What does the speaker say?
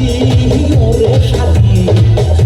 সাথী ওরে সাথী।